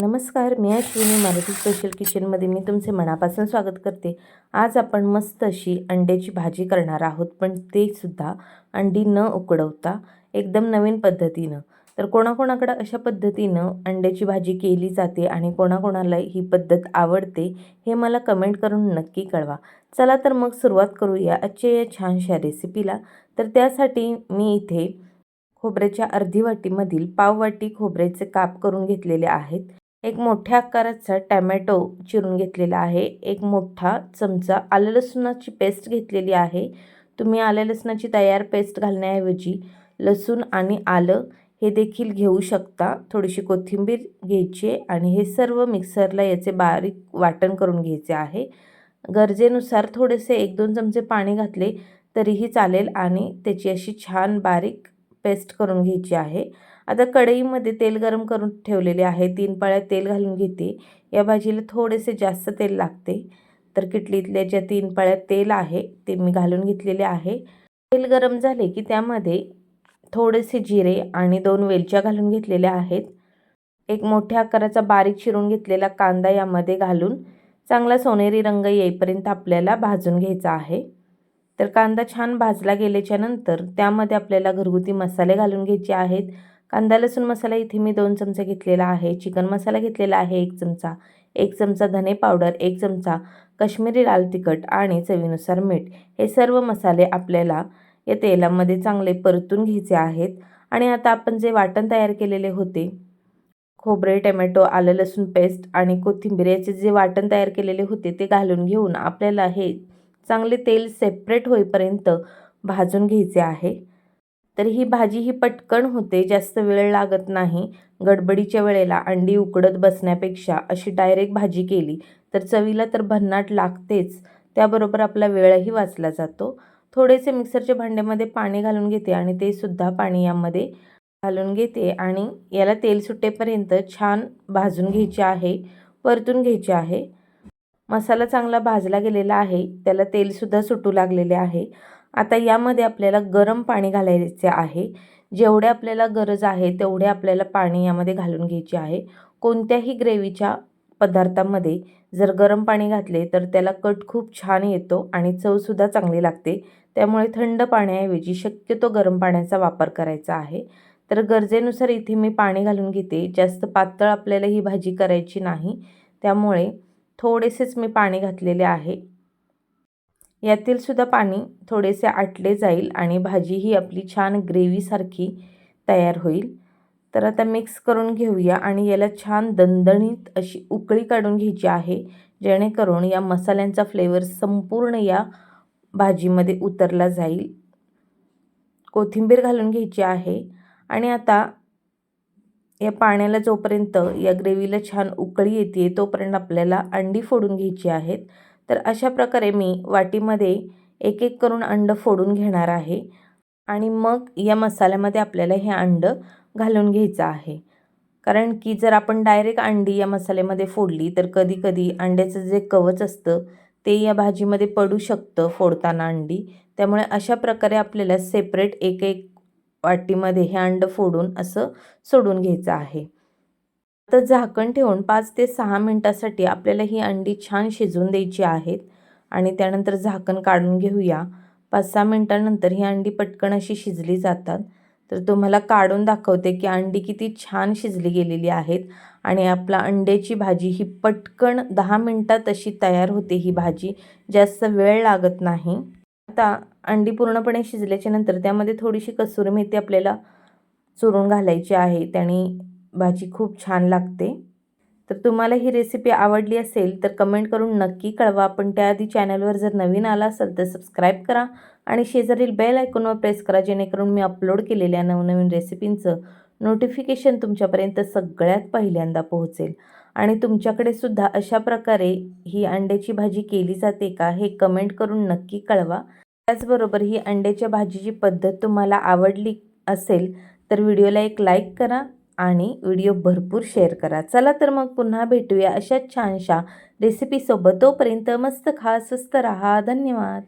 नमस्कार मी अश्विनी मराठी स्पेशल किचनमध्ये. मी तुमचे मनापासून स्वागत करते. आज आपण मस्त अशी अंड्याची भाजी करणार आहोत पण ते सुद्धा अंडी न उकडवता एकदम नवीन पद्धतीनं. तर कोणाकोणाकडं अशा पद्धतीनं अंड्याची भाजी केली जाते आणि कोणाकोणाला ही पद्धत आवडते हे मला कमेंट करून नक्की कळवा. चला तर मग सुरुवात करूया आजच्या या छानशा रेसिपीला. तर त्यासाठी मी इथे खोबऱ्याच्या अर्धी वाटीमधील पाव वाटी खोबऱ्याचे काप करून घेतलेले आहेत. एक मोठ्या आकाराचा टॅमॅटो चिरून घेतलेला आहे. एक मोठा चमचा आलं लसुणाची पेस्ट घेतलेली आहे. तुम्ही आलं लसणाची तयार पेस्ट घालण्याऐवजी लसूण आणि आलं हे देखील घेऊ शकता. थोडीशी कोथिंबीर घ्यायची आणि हे सर्व मिक्सरला याचे बारीक वाटण करून घ्यायचे आहे. गरजेनुसार थोडेसे एक दोन चमचे पाणी घातले तरीही चालेल आणि त्याची अशी छान बारीक पेस्ट करून घ्यायची आहे. आता कढईमध्ये तेल गरम करून ठेवलेले आहे. तीन पाळ्या तेल घालून घेते. या भाजीला थोडेसे जास्त तेल लागते. तर किटलीतल्या ज्या तीन पाळ्या तेल आहे ते मी घालून घेतलेले आहे. तेल गरम झाले की त्यामध्ये थोडेसे जिरे आणि दोन वेलच्या घालून घेतलेल्या आहेत. एक मोठ्या आकाराचा बारीक चिरून घेतलेला कांदा यामध्ये घालून चांगला सोनेरी रंग येईपर्यंत आपल्याला भाजून घ्यायचा आहे. तर कांदा छान भाजला गेल्याच्यानंतर त्यामध्ये आपल्याला घरगुती मसाले घालून घ्यायचे आहेत. कांदा लसूण मसाला इथे मी दोन चमचे घेतलेला आहे. चिकन मसाला घेतलेला आहे एक चमचा. एक चमचा धने पावडर एक चमचा कश्मीरी लाल तिखट आणि चवीनुसार मीठ. हे सर्व मसाले आपल्याला या तेलामध्ये चांगले परतून घ्यायचे आहेत. आणि आता आपण जे वाटण तयार केलेले होते खोबरे टमॅटो आलं लसूण पेस्ट आणि कोथिंबीर याचे जे वाटण तयार केलेले होते ते घालून घेऊन आपल्याला हे चांगले तेल सेपरेट होईपर्यंत भाजून घ्यायचे आहे. तर ही भाजी ही पटकन होते जास्त वेळ लागत नाही. गडबडीच्या वेळेला अंडी उकडत बसण्यापेक्षा अशी डायरेक्ट भाजी केली तर चवीला तर भन्नाट लागतेच त्याबरोबर आपला वेळही वाचला जातो. थोडेसे मिक्सरच्या भांड्यामध्ये पाणी घालून घेते आणि ते सुद्धा पाणी यामध्ये घालून घेते आणि याला तेल सुटेपर्यंत छान भाजून घ्यायचे आहे परतून घ्यायचे आहे. मसाला चांगला भाजला गेलेला आहे त्याला तेलसुद्धा सुटू लागलेले आहे. आता यामध्ये आपल्याला गरम पाणी घालायचे आहे. जेवढे आपल्याला गरज आहे तेवढे आपल्याला पाणी यामध्ये घालून घ्यायचे आहे. कोणत्याही ग्रेव्हीच्या पदार्थामध्ये जर गरम पाणी घातले तर त्याला कट खूप छान येतो आणि चवसुद्धा चांगली लागते. त्यामुळे थंड पाण्याऐवजी शक्यतो गरम पाण्याचा वापर करायचा आहे. तर गरजेनुसार इथे मी पाणी घालून घेते. जास्त पातळ आपल्याला ही भाजी करायची नाही. त्यामुळे थोडेसेच मी पाणी घातलेले आहे. यातील सुद्धा पाणी थोडेसे आटले जाईल आणि भाजी ही आपली छान ग्रेव्हीसारखी तयार होईल. तर आता मिक्स करून घेऊया आणि याला छान दणदणीत अशी उकळी काढून घ्यायची आहे जेणेकरून या मसाल्यांचा फ्लेवर संपूर्ण या भाजीमध्ये उतरला जाईल. कोथिंबीर घालून घ्यायची आहे आणि आता या पाण्याला जोपर्यंत या ग्रेव्हीला छान उकळी येते तोपर्यंत आपल्याला अंडी फोडून घ्यायची आहेत. तर अशा प्रकारे मी वाटीमध्ये एक एक करून अंडं फोडून घेणार आहे. आणि मग या मसाल्यामध्ये आपल्याला हे अंड घालून घ्यायचं आहे. कारण की जर आपण डायरेक्ट अंडी या मसाल्यामध्ये फोडली तर कधीकधी अंड्याचं जे कवच असतं ते या भाजीमध्ये पडू शकतं फोडताना अंडी. त्यामुळे अशा प्रकारे आपल्याला सेपरेट एक एक वाटीमध्ये हे अंड फोडून असं सोडून घ्यायचं आहे. तर झाकण ठेवून पाच ते सहा मिनटासाठी आपल्याला ही अंडी छान शिजवून द्यायची आहेत आणि त्यानंतर झाकण काढून घेऊया. पाच सहा मिनटानंतर ही अंडी पटकन अशी शिजली जातात. तर तुम्हाला काढून दाखवते की अंडी किती छान शिजली गेलेली आहेत आणि आपला अंड्याची भाजी ही पटकन दहा मिनटात अशी तयार होते ही भाजी. जास्त वेळ लागत नाही. आता अंडी पूर्णपणे शिजल्याच्या नंतर त्यामध्ये थोडीशी कसुरी मेथी आपल्याला चुरून घालायची आहे. त्याने भाजी खूप छान लागते. तर तुम्हाला ही रेसिपी आवडली असेल तर कमेंट करून नक्की कळवा. पण त्याआधी चॅनलवर जर नवीन आला असेल तर सबस्क्राईब करा आणि शेजारील बेल आयकॉनवर प्रेस करा जेणेकरून मी अपलोड केलेल्या नवनवीन रेसिपींचं नोटिफिकेशन तुमच्यापर्यंत सगळ्यात पहिल्यांदा पोहोचेल. आणि तुमच्याकडे सुद्धा अशा प्रकारे ही अंड्याची भाजी केली जाते का हे कमेंट करून नक्की कळवा. त्याचबरोबर ही अंड्याच्या भाजीची पद्धत तुम्हाला आवडली असेल तर व्हिडिओला एक लाईक करा आणि व्हिडिओ भरपूर शेअर करा. चला तर मग पुन्हा भेटूया अशाच छानशा रेसिपीसोबत तोपर्यंत मस्त खा स्वस्त राहा. धन्यवाद.